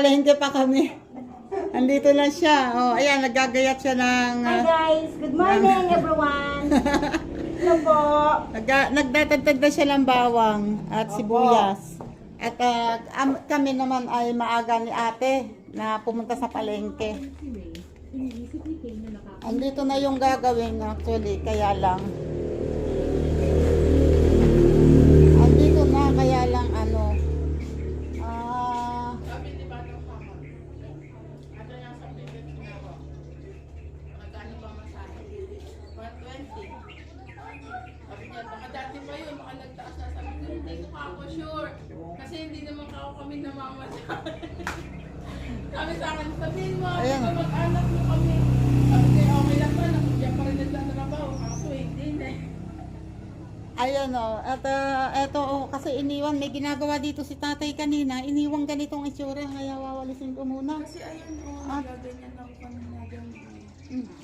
nasa palengke pa kami. Andito na siya. Oh, ayan, naggagayat siya ng Hi uh, guys. Good morning everyone. Hello po. nagga, nagtatagtag na siya ng bawang at sibuyas. At uh, am- kami naman ay maaga ni ate na pumunta sa palengke. Andito na yung gagawin actually, kaya lang.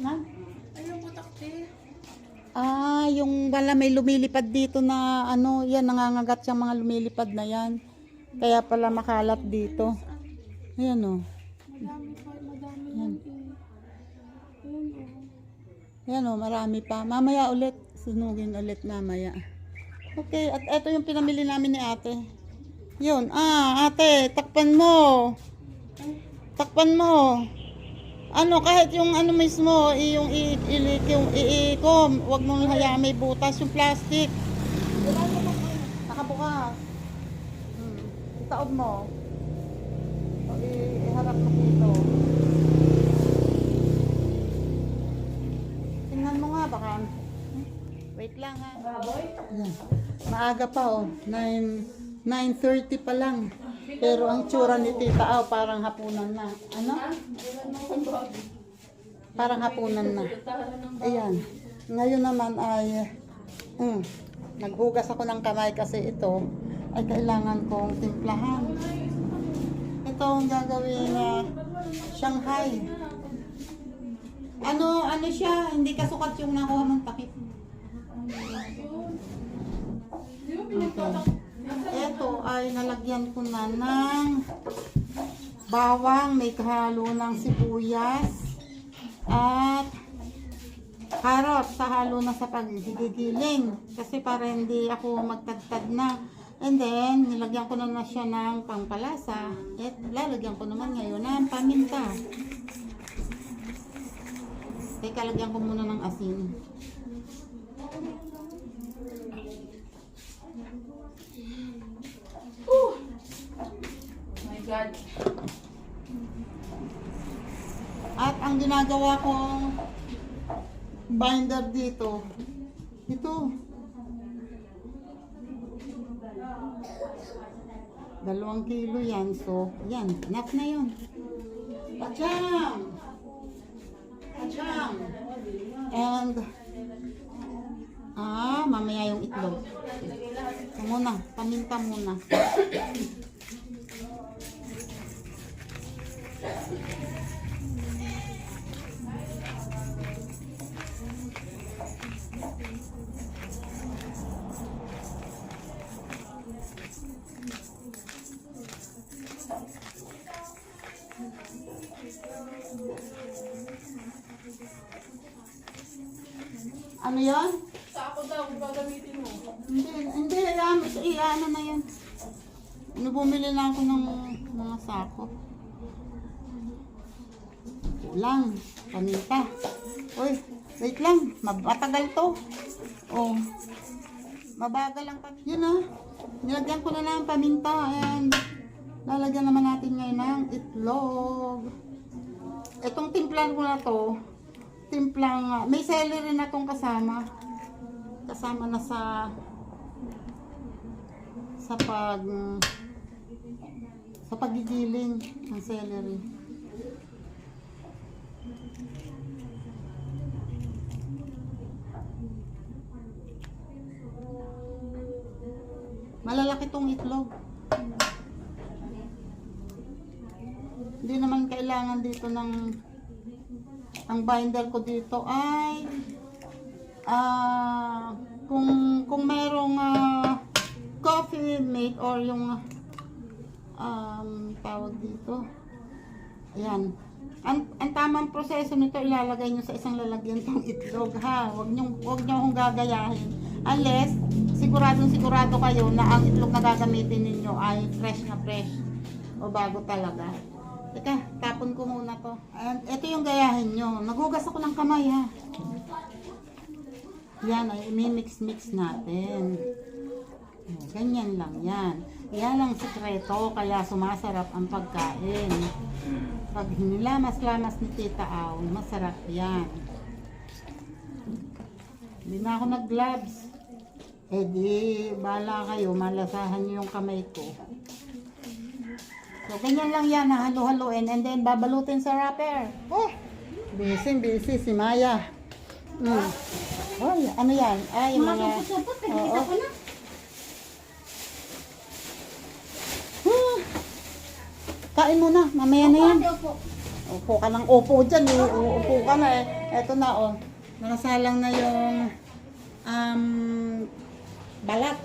Na? Ayun po, takte. Ah, yung wala may lumilipad dito na ano, yan nangangagat yung mga lumilipad na yan. Kaya pala makalat dito. Ayan o. Madami pa, madami Yan. eh. Oh. Ayan o, marami pa. Mamaya ulit. Sunugin ulit mamaya. Okay, at eto yung pinamili namin ni ate. Yun. Ah, ate, takpan mo. Takpan mo. Ano, kahit yung ano mismo, yung i- i- yung iikom, wag mong hayaan may butas, yung plastic. Nakabukas. Hmm. Itaob mo. O, iharap mo dito. Tingnan mo nga, baka... Wait lang ha. Maaga pa oh. 9, 9.30 pa lang. Pero ang tsura ni tita, oh, parang hapunan na. Ano? Parang hapunan na. Ayan. Ngayon naman ay... Mm, naghugas ako ng kamay kasi ito ay kailangan kong timplahan. Ito ang gagawin na Shanghai. Ano, ano siya? Hindi kasukat yung nakuha mong takip. Okay. Ito ay nalagyan ko na ng bawang, may kahalo ng sibuyas, at carrot sa halo na sa paggigiling. Kasi para hindi ako magtagtad na. And then, nilagyan ko na na siya ng pangpalasa. At lalagyan ko naman ngayon ng paminta. Teka, lagyan ko muna ng asin. God. At ang ginagawa kong binder dito, ito. Dalawang kilo yan. So, yan. Enough na yun. Pacham! Pacham! And, ah, mamaya yung itlog. Ito muna. Paminta muna. Ano yan? Sa ako daw, gagamitin mo. Hindi, hindi, yan, iano na yan. Ano, bumili na ako ng mga sako. Lang, paminta. Uy, wait lang, matagal to. Oh, mabagal lang paminta. Yun ah, nilagyan ko na lang paminta and lalagyan naman natin ngayon ng itlog. Itong timplan ko na to, timplang, ah, may celery na tong kasama. Kasama na sa sa pag sa pagigiling ng celery. Malalaki tong itlog. Hindi naman kailangan dito ng ang binder ko dito ay ah, kung, kung merong ah, coffee mate or yung um, tawag dito, ayan, ang, ang tamang proseso nito, ilalagay nyo sa isang lalagyan tong itlog, ha? Huwag nyo, huwag nyo akong gagayahin. Unless, siguradong sigurado kayo na ang itlog na gagamitin ninyo ay fresh na fresh o bago talaga. Teka, tapon ko muna to. Ayan, ito yung gayahin nyo. Nagugas ako ng kamay, ha? Yan, ay imimix-mix natin. Ganyan lang yan. Yan ang sekreto, kaya sumasarap ang pagkain. Pag hinilamas-lamas ni Tita Aw, masarap yan. Hindi na ako nag-gloves. Eh di, bala kayo, malasahan niyo yung kamay ko. So, ganyan lang yan, halo-haloin, and then babalutin sa wrapper. Oh, busy, busy si Maya. Mm. Oh, ano yan? Ay, Mga mga... supot-supot, Oo. nagkita ko na. Hmm. Kain mo na, mamaya na yan. Opo, opo. Upo ka ng upo dyan eh. Uupo ka na eh. Eto na oh. Nakasalang na yung um, balat.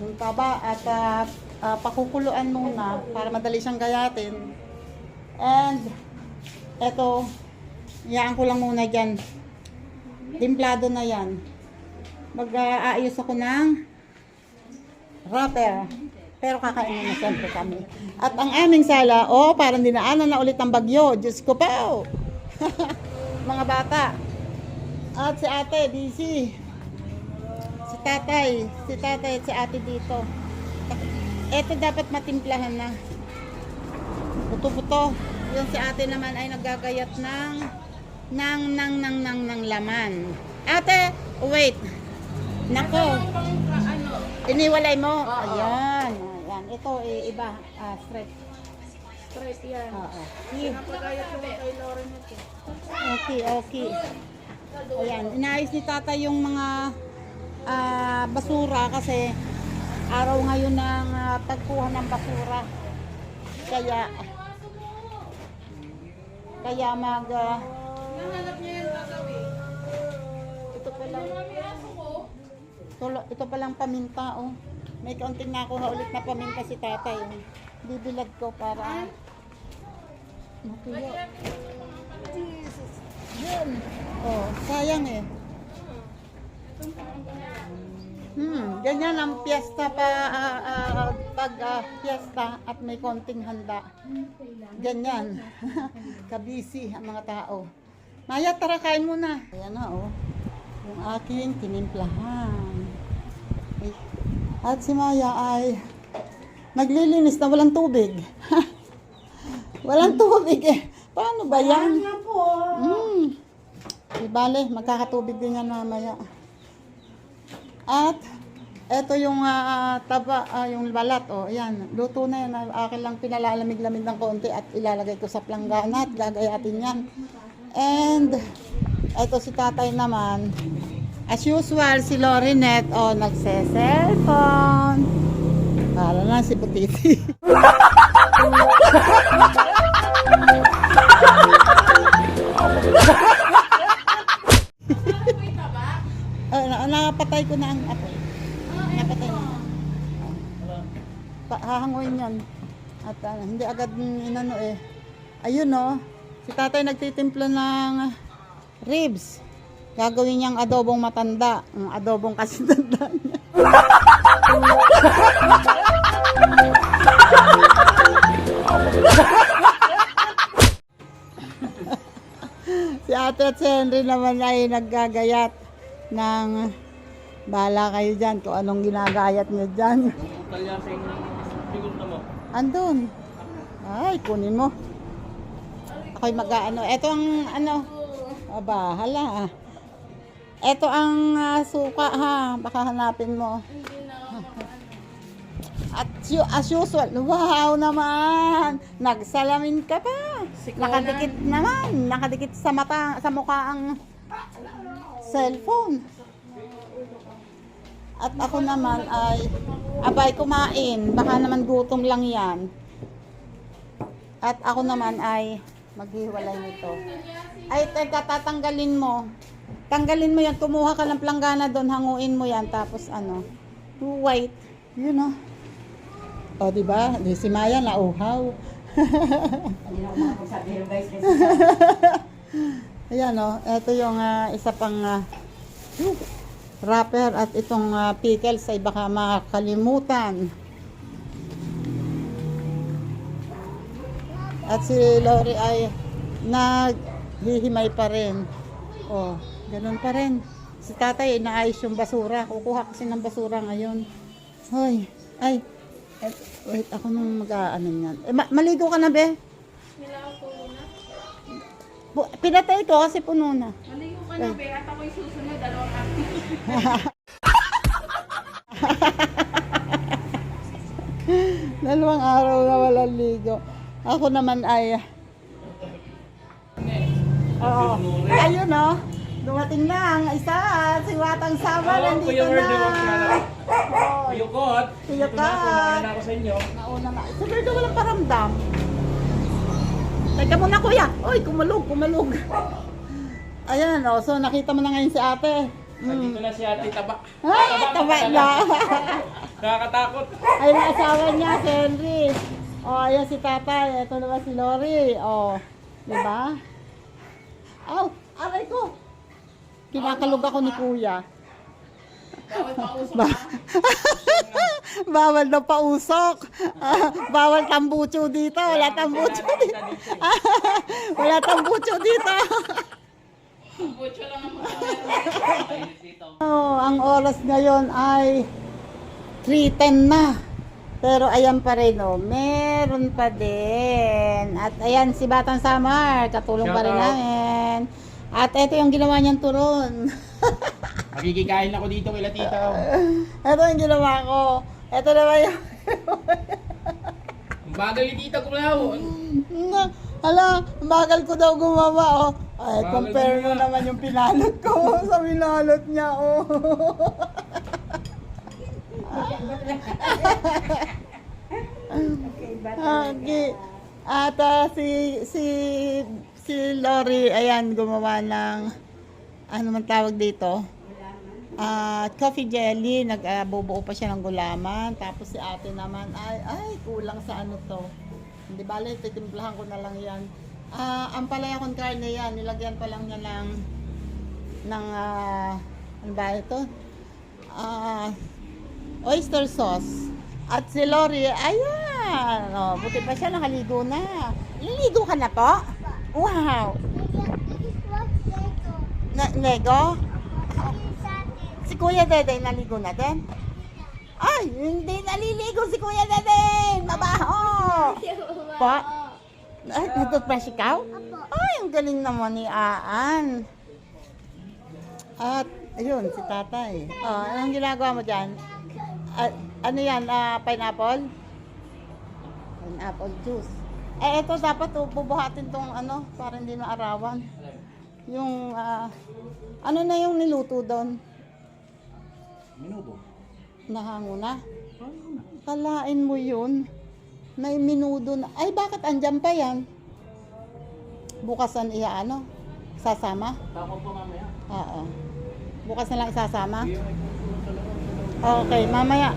Yung taba at ah, ah, pakukuluan muna para madali siyang gayatin. And eto, iyaan ko lang muna dyan. Timplado na yan. Mag-aayos ako ng wrapper. Pero kakainin na siyempre kami. At ang aming sala, oh, parang dinaanan na ulit ang bagyo. Diyos ko pa. Mga bata. At si ate, busy. Tatay, si tatay at si ate dito. Ito dapat matimplahan na. Buto-buto. Yung si ate naman ay naggagayat ng nang nang nang nang nang laman. Ate, wait. Nako. Iniwalay mo? Ayan. Ayan. Ito eh, iba. Ah, straight. Straight yan. Oo. See? Napagayat ko kay Lauren. Okay, okay. Ayan. Inayos ni tata yung mga ah, basura kasi araw ngayon ng ah, pagkuha ng basura. Kaya kaya mag ah, Nahanap niya yung gagawin. ito pa lang ito, pa lang paminta oh. May kaunting nakuha ulit na paminta si tatay. Oh. Ko para matuyo. Jesus. Yun. Oh, sayang eh. Hmm, ganyan ang piyesta pa ah, ah, pag ah, piyesta at may konting handa. Ganyan. Kabisi ang mga tao. Maya, tara kain muna. Ayan na oh. Yung aking tinimplahan. Eh, At si Maya ay naglilinis na walang tubig. walang tubig eh. Paano ba yan? Po. Mm. Di bale, magkakatubig din yan mamaya. At, eto yung ah, taba, ah, yung balat, oh, ayan, luto na yan. Akin lang pinalalamig-lamig ng konti at ilalagay ko sa planggana at gagayatin yan. And, eto si tatay naman, as usual, si Lorinette, oh, nagse-cellphone. Para na si Putiti. Ah, na- napatay ko na ang apoy. Napatay na. Pa, hahanguin yan. At ah, hindi agad inano eh. Ayun no. Si tatay nagtitimpla ng ribs. Gagawin niyang adobong matanda. Ang adobong kasi tanda si ate at si Henry naman ay naggagayat ng bala kayo dyan kung anong ginagayat niyo dyan. Andun. Ay, kunin mo. Ako'y mag-ano. Ito ang ano. Aba, hala. ah. Ito ang ah, suka ha. Baka hanapin mo. At yu- as usual, wow naman! Nagsalamin ka pa. Nakadikit naman. Nakadikit sa mata, sa mukha ang cellphone. At ako naman ay abay kumain. Baka naman gutom lang yan. At ako naman ay maghiwalay nito. Ay, teka, tatanggalin mo. tanggalin mo yan, kumuha ka ng planggana doon, hanguin mo yan, tapos ano, white, yun o. O, di ba? Di si Maya na uhaw. Ayan o, ito yung ah, isa pang ah, wrapper at itong ah, pickles ay baka makakalimutan. At si Lori ay naghihimay pa rin. Oh, ganun pa rin. Si tatay inaayos yung basura. Kukuha kasi ng basura ngayon. Hoy, ay, eh, wait, ako nung mag-ano yan. Eh, ma- maligo ka na, be? Nila ako na. Pinatay ko kasi puno na. Maligo ka na, be. At ako'y susunod. Dalawang ako. Dalawang araw na walang ligo. Ako naman ay... Oo. Ayun no. Dumating na ang isa. Si Watang Sama Oo, nandito Kuya na. Lang. Oo. Yukot. Kuya Ito na, ako sa inyo. Nauna na. Si Birdo walang paramdam. Teka muna kuya. Uy, kumalog, kumalog. Ayan, oh, so nakita mo na ngayon si ate. Nandito na si Ate Taba. Ay, taba na. Nakakatakot. Ay, asawa niya, si Henry. O, oh, ayan si tatay. Ito naman si Lori. O, oh, di ba? Aw, aray ko. Kinakalog ako ni kuya. Bawal pa usok Ba Bawal na pausok. Ah, bawal tambucho dito. Wala tambucho dito. Wala tambucho dito. Butcho lang ang mga Oh, ang oras ngayon ay 3.10 na. Pero ayan pa rin, oh. Meron pa din. At ayan, si Batang Samar, katulong pa rin Shout out. namin. At ito yung ginawa niyang turon. Magkikikain ako dito kay Tita. ito yung ginawa ko. Ito naman yung... Ang bagal ni Tita Kulaw. Na, Hala, ang bagal ko daw gumawa, oh. Ay, Bagal compare mo mo na. naman yung pinalot ko sa pinalot niya, oh. okay. At ah, si si si Lori ayan gumawa ng ano man tawag dito? Ah, coffee jelly, nagbubuo pa siya ng gulaman. Tapos si ate naman ay ay kulang sa ano to. Hindi bale, titimplahan ko na lang 'yan. Ah, ang palaya kong karne yan, nilagyan pa lang niya ng ng ah, ano ba ito? Ah, oyster sauce. At si Lori, ayan. Oh, buti pa siya nakaligo na. Liligo ka na po? Wow. Na, Lego? Si Kuya Dede naligo na din? Ay, hindi naliligo si Kuya Dede. Mabaho. Po? Ay, natutbrush ikaw? Ay, ang galing naman ni Aan. At, ayun, si tatay. Oh, anong ginagawa mo dyan? Ah, ano yan? ah, pineapple? Pineapple juice. Eh, ito dapat oh, bubuhatin tong ano, para hindi na arawan. Yung, ah, ano na yung niluto doon? Minuto. Nahango na? Kalain mo yun. May minudo na. Ay, bakit andyan pa yan? Bukasan iya ano? Sasama? Tapos po mamaya. Oo. Bukas na lang isasama? Okay, mamaya.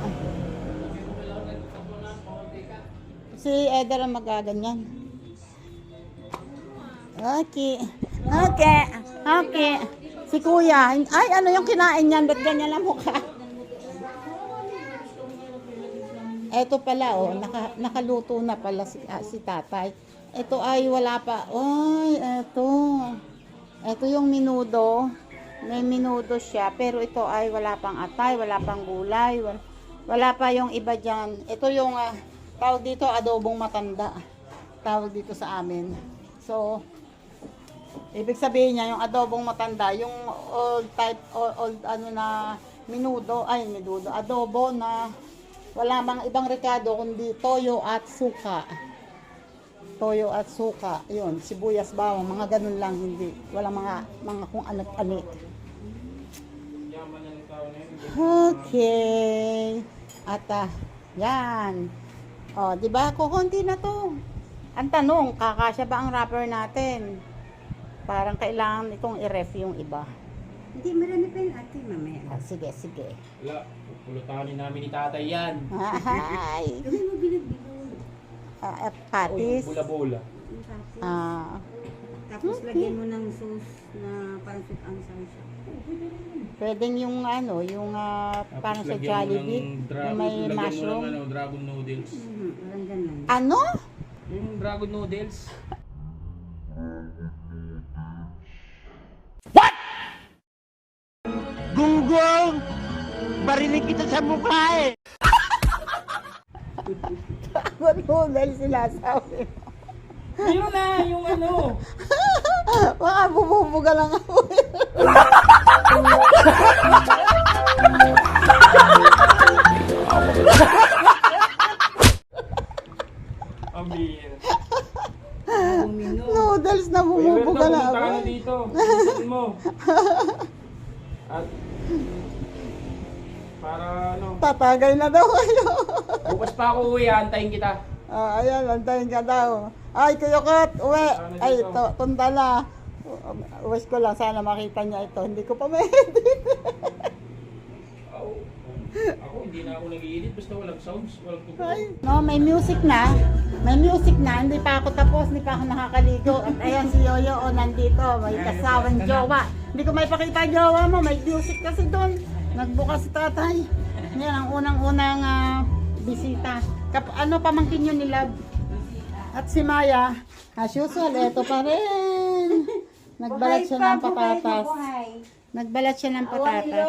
Si Eder ang magaganyan. Okay. Okay. Okay. Si Kuya. Ay, ano yung kinain niyan? Ba't ganyan ang mukha? Eto pala, oh. Naka, nakaluto na pala si, ah, si tatay. Ito ay wala pa. Ay, eto. Ito yung minudo. May minudo siya. Pero ito ay wala pang atay, wala pang gulay. Wala, wala pa yung iba dyan. Ito yung ah, tawag dito adobong matanda. Tawag dito sa amin. So, ibig sabihin niya yung adobong matanda, yung old type, old, old ano na minudo, ay minudo, adobo na wala mang ibang rekado kundi toyo at suka toyo at suka, yun, sibuyas bawang, mga ganun lang, hindi. Wala mga, mga kung ano-ano. Okay. At ah, yan. O, di ba? Kukunti na to. Ang tanong, kakasya ba ang wrapper natin? Parang kailangan itong i-ref yung iba. Hindi, marami pa yung ate mamaya. Ah, sige, sige. Wala. Pupulutanin namin ni tatay yan. Ay, Gawin mo bilog-bilog. ah, at patis. Bula-bula. Yung patis. Ah, Tapos lagyan mo ng sauce na parang sweet ang siya. pwedeng yung ano, yung ah, Tapos parang sa lagyan mo Jollibee, ng dra- yung may lagyan mo ng mushroom. ano, dragon noodles. Mhm, parang ganun. Ano? Yung dragon noodles. Gunggong! Barinig kita sa mukha eh! Dragon noodles sinasabi mo. Yun na, yung ano. Baka bububuga lang ako. ano, Tatagay na daw kayo. bukas pa ako uwi, antayin kita. Ah, ayan, antayin ka daw. Ay, kuyukot, uwi. Ano Ay, to, tunda na. Uwis ko lang, sana makita niya ito. Hindi ko pa may Ako, ako hindi na ako nag-i-edit basta walang sounds, walang. Ay, no, may music na. May music na. Hindi pa ako tapos, hindi pa ako nakakaligo. At ayan si Yoyo, o nandito. May kasawang jowa. Hindi ko may pakita jowa mo. May music kasi doon. Nagbukas si tatay. Yan ang unang-unang ah, bisita. Kap ano pamangkin yun ni Love? At si Maya, as usual, eto pa rin. Nagbalat siya ng patatas. Nagbalat siya ng patatas.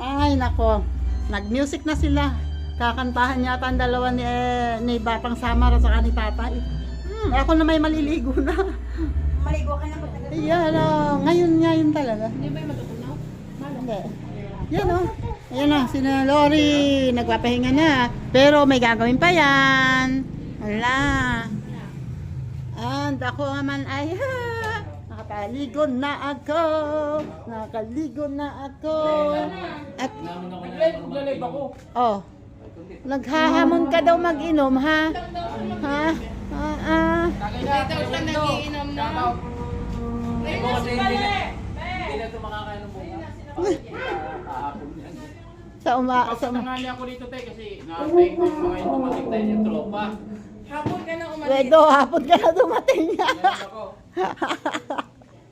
Ay, nako. Nag-music na sila. Kakantahan yata ang dalawa ni, eh, ni Batang Samara sa ni Tatay. Hmm, ako na may maliligo na. Maligo ka na ba talaga? Ayan, oh, ngayon ngayon talaga. Hindi ba yung? Hindi. Yan o. Ayan na, si Lori. Nagpapahinga na. Pero may gagawin pa yan. Wala. And ako naman ay ha, nakapaligo na ako. Nakaligo na ako. At Live, magla-live ako. Oh. Naghahamon ka daw mag-inom, ha? Ha? Ah, ah. Daw siya nagiinom na. Hindi na, ito makakainom. Sa uma, sa uma. Tangali ako dito tayo kasi nakatay ko yung mga yung dumating tayo yung tropa. Hapon ka na umalis. Wedo, hapon ka na dumating niya.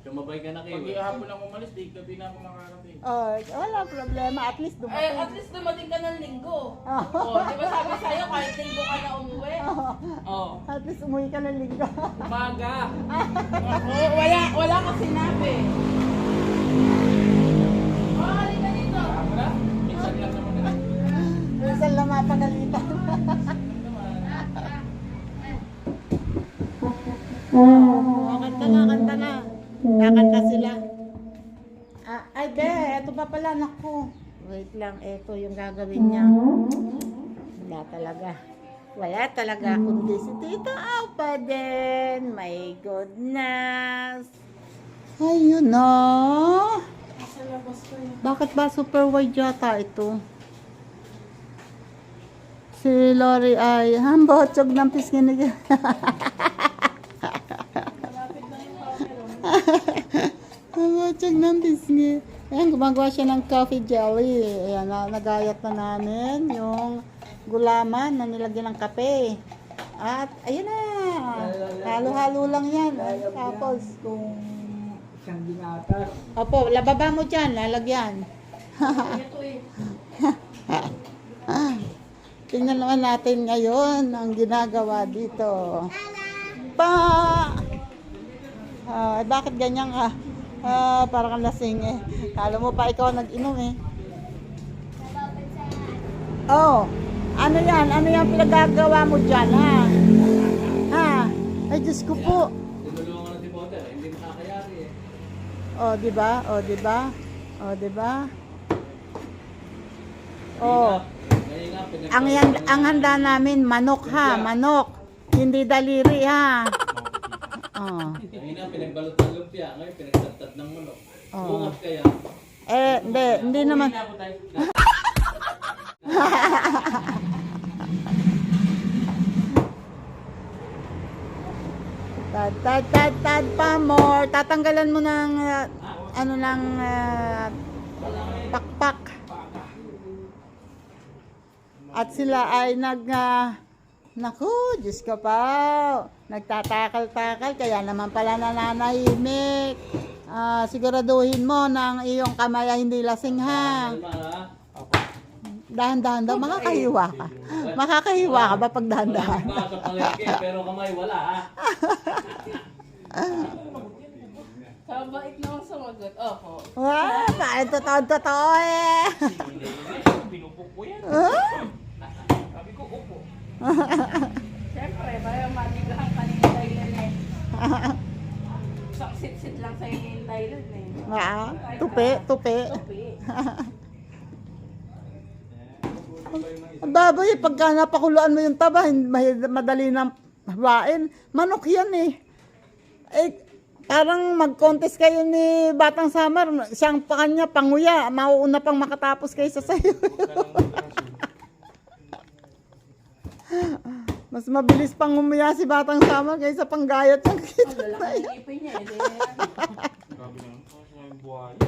Tumabay ka na Pag hapon ako umalis, di gabi na ako makarating. oh, wala problema. At least dumating. at least dumating ka ng linggo. Oh. Oh, di ba sabi sa'yo, kahit linggo ka na umuwi? Oh, Oo. at least umuwi ka ng linggo. Umaga. Oh, wala, wala ka sinabi. Minsan lang mapagalitan. oh, kanta na, kanta na. Kakanta sila. Ah, ay, be, eto pa pala, naku. Wait lang, eto yung gagawin niya. Wala talaga. Wala talaga, kundi si Tita Alpa din. My goodness. Ayun na. Bakit ba super wide yata ito? Si Lori ay hambotsog ng pisnginig. hambotsog ng pisngi. Ayan, gumagawa siya ng coffee jelly. Ayan, na, nagayat na namin yung gulaman na nilagyan ng kape. At, ayun na. Halo-halo lang yan. Tapos, kung... Opo, lababa mo dyan, lalagyan. Ito eh. Tingnan naman natin ngayon ang ginagawa dito. Pa! Ah, bakit ganyan ka? Ah, parang kang lasing eh. Kala mo pa ikaw nag-inom eh. Oh, ano yan? Ano yan pinagagawa mo dyan, ha? Ha? Ay, Diyos ko po. Tinulungan si Potter, hindi makakayari eh. Oh, di ba? Oh, di ba? Oh, di ba? Oh. Ang yan, ang handa namin manok ha, manok. Hindi daliri ha. Oh. Kanina pinagbalot ng lumpia, ngayon pinagtatad ng manok. Oo. Bungat kaya. Eh, hindi, hindi naman. Tad, tad, tad, tad pa more. Tatanggalan mo ng, ah, ano ng, ah, pakpak. At sila ay nag, ah, naku, Diyos ko pa, nagtatakal-takal, kaya naman pala nananahimik. Ah, siguraduhin mo na ang iyong kamay ay hindi lasing ha. Dahan-dahan daw, makakahiwa ka. Makakahiwa ka ba pag dahan-dahan? Pero kamay wala ha. Kabait naman sumagot. Opo. Wow, kahit totoo-totoo eh. Pinupok ko yan. Siyempre, bayo matigahan kanina Thailand eh. Isang sit-sit lang sa inyo yung Thailand eh. Ah, tupi, tupi. Tupi. Ang baboy, pagka napakuluan mo yung taba, madali nang hawain. Manok yan eh. Eh, parang mag-contest kayo ni Batang Samar. Siyang pa kanya, panguya. Mauuna pang makatapos kaysa sa'yo. Mas mabilis pang umuya si Batang Samar kaysa panggayat ng Ang kita. lalaki ng ipin niya eh. Na, yung buhay.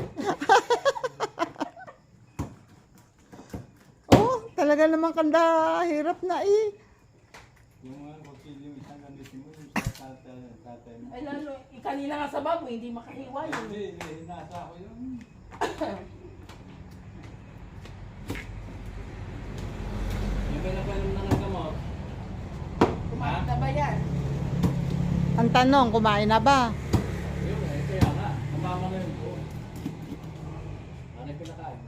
Oh, talaga naman kanda hirap na eh. ay lalo, eh, kanina nga sa baboy, hindi makahiwa yun. Yung may napalam na. Kumain ba yan? Ang tanong, kumain na ba? Yun eh, kaya nga. Namama na yun po. Ano yung pinakain?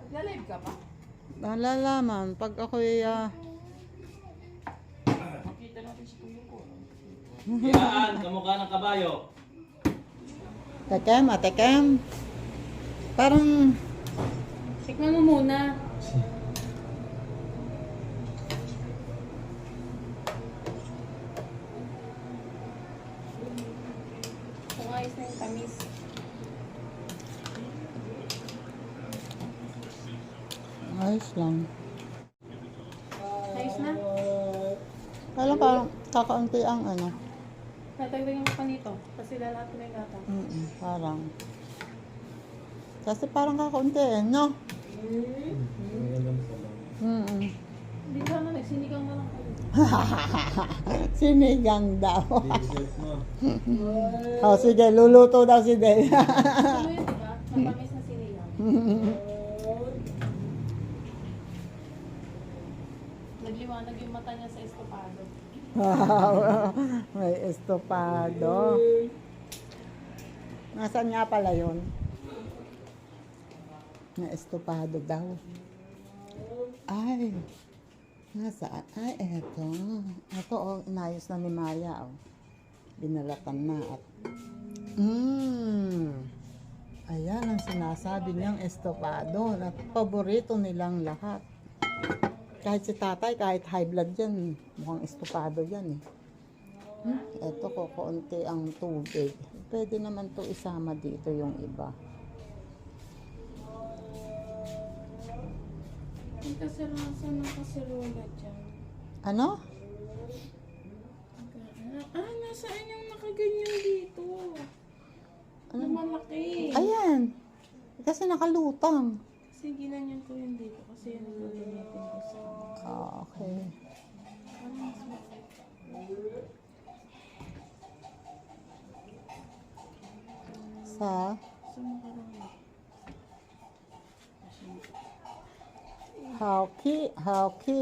Nagla-live ka pa? Nalalaman, pag ako'y ah, Makita natin si Kuya ko. Yan, kamukha ng kabayo. tekem, ah, tekem. Parang, Tikman mo muna. Kung ayos na yung tamis. Ayos lang. Ayos na? Parang parang kakaunti ang ano. Natagdagan ko pa nito. Kasi lalaki na yung gata. Mm parang. Kasi parang kakaunti eh, no? Mm Hindi ka na, nagsinigang na lang kayo. Sinigang daw. oh, sige, luluto daw si Del. Ano yun, diba? Matamis na sinigang. Nagliwanag yung mata niya sa estopado. Wow, may estopado. Nasaan nga pala yun? Na estopado daw. Ay, nasaan? Ay, eto. Eto, oh, inayos na ni Maya, oh. Binalatan na at... Mmm. Ayan ang sinasabi niyang estopado na paborito nilang lahat. Kahit si tatay, kahit high blood yan, mukhang estopado yan eh. Hmm? Ito ko, konti ang tubig. Pwede naman to isama dito yung iba. Ang kasarasan ng kasirola dyan. Ano? Ah, nasaan yung nakaganyan dito? Ano malaki? Ayan. Kasi nakalutang. Kasi ginanyan ko yun dito kasi yun ang gagamitin ko sa... Ah, okay. Parang mas malaki. Sa Sa makarami. hawki, hawki.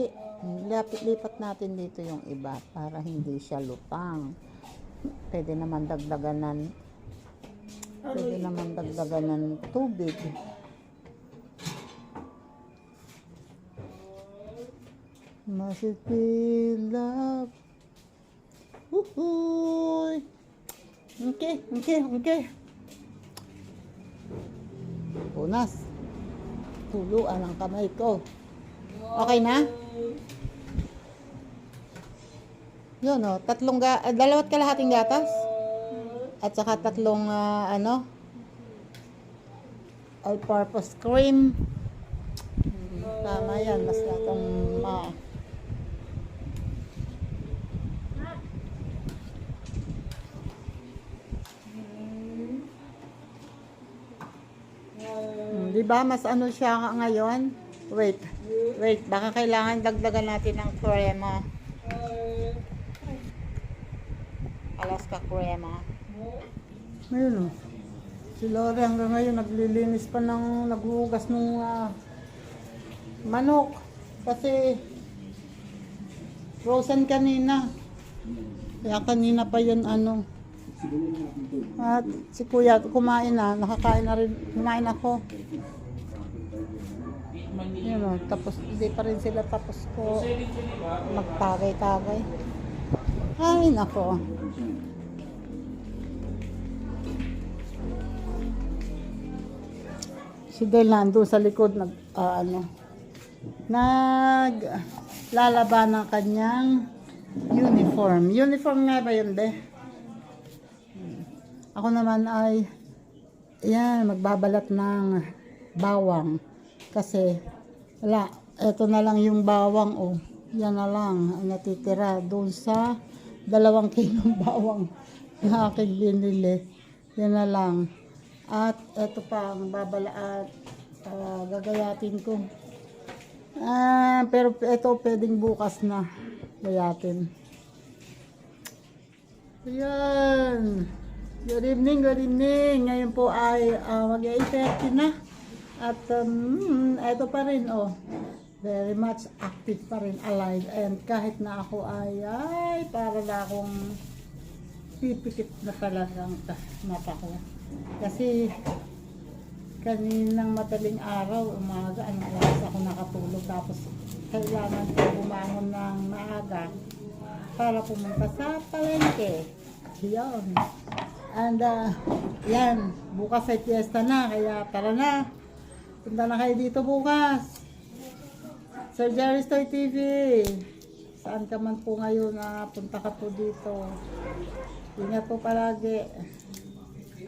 Lapit, lipat natin dito yung iba para hindi siya lutang. Pwede naman dagdagan ng pwede naman dagdagan ng tubig. Masikilap. Uhuy. Okay, okay, okay. Punas. Tuluan ang kamay ko. Okay na? Yun o, tatlong ga, ah, dalawat kalahating gatas. At saka tatlong ah, ano, all-purpose cream. Hmm, Tama yan, basta itong ma... Di ba mas ano siya ngayon? Wait. Wait, baka kailangan dagdagan natin ng crema. Alaska crema. Ayun oh. Si Lore hanggang ngayon naglilinis pa ng naghuhugas ng ah, manok. Kasi frozen kanina. Kaya kanina pa yun ano. At si kuya kumain na, nakakain na rin, kumain ako. Yun o, tapos hindi pa rin sila tapos ko magtagay-tagay. Ay, nako. Si Del nandun sa likod nag ah, ano nag lalaban ng kanyang uniform. Uniform nga ba yun, be? Ako naman ay yan, magbabalat ng bawang. Kasi, wala, eto na lang yung bawang, oh. Yan na lang ang natitira doon sa dalawang kilong bawang na aking binili. Yan na lang. At eto pa ang babala at ah, gagayatin ko. Ah, pero ito pwedeng bukas na gayatin. Ayan. Good evening, good evening. Ngayon po ay uh, mag-8.30 na. At um, ito pa rin, oh. Very much active pa rin, alive. And kahit na ako ay, ay, para na akong pipikit na talagang ah, mata ko. Kasi kaninang madaling araw, umaga, anong oras ako nakatulog. Tapos kailangan ko bumangon ng maaga para pumunta sa palengke. Yun. And uh, yan, bukas ay fiesta na, kaya tara na. Punta na kayo dito bukas. Sir Jerry's Toy TV. Saan ka man po ngayon na punta ka po dito. Ingat po palagi.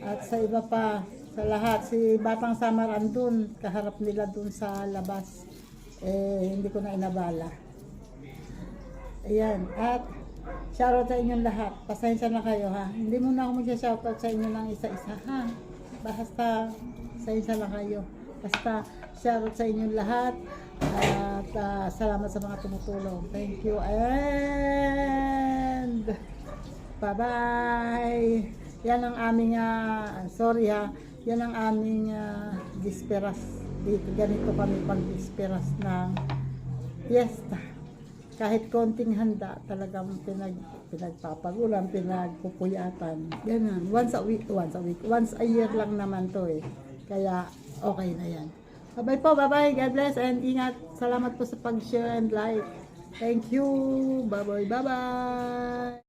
At sa iba pa, sa lahat, si Batang Samar andun, kaharap nila dun sa labas. Eh, hindi ko na inabala. Ayan, at shoutout sa inyong lahat. Pasensya na kayo ha. Hindi muna ako mag-shoutout sa inyo ng isa-isa ha. Basta, pasensya na kayo. Basta, shoutout sa inyong lahat. At ah, salamat sa mga tumutulong. Thank you and bye-bye. Yan ang aming, ah, sorry ha, yan ang aming ah, disperas. Dito, ganito kami pag-disperas ng fiesta kahit konting handa talagang pinag pinagpapagulan, pinagpupuyatan. Ganun. Once a week, once a week. Once a year lang naman to eh. Kaya okay na yan. Bye po, bye-bye. God bless and ingat. Salamat po sa pag-share and like. Thank you. Bye-bye, bye-bye.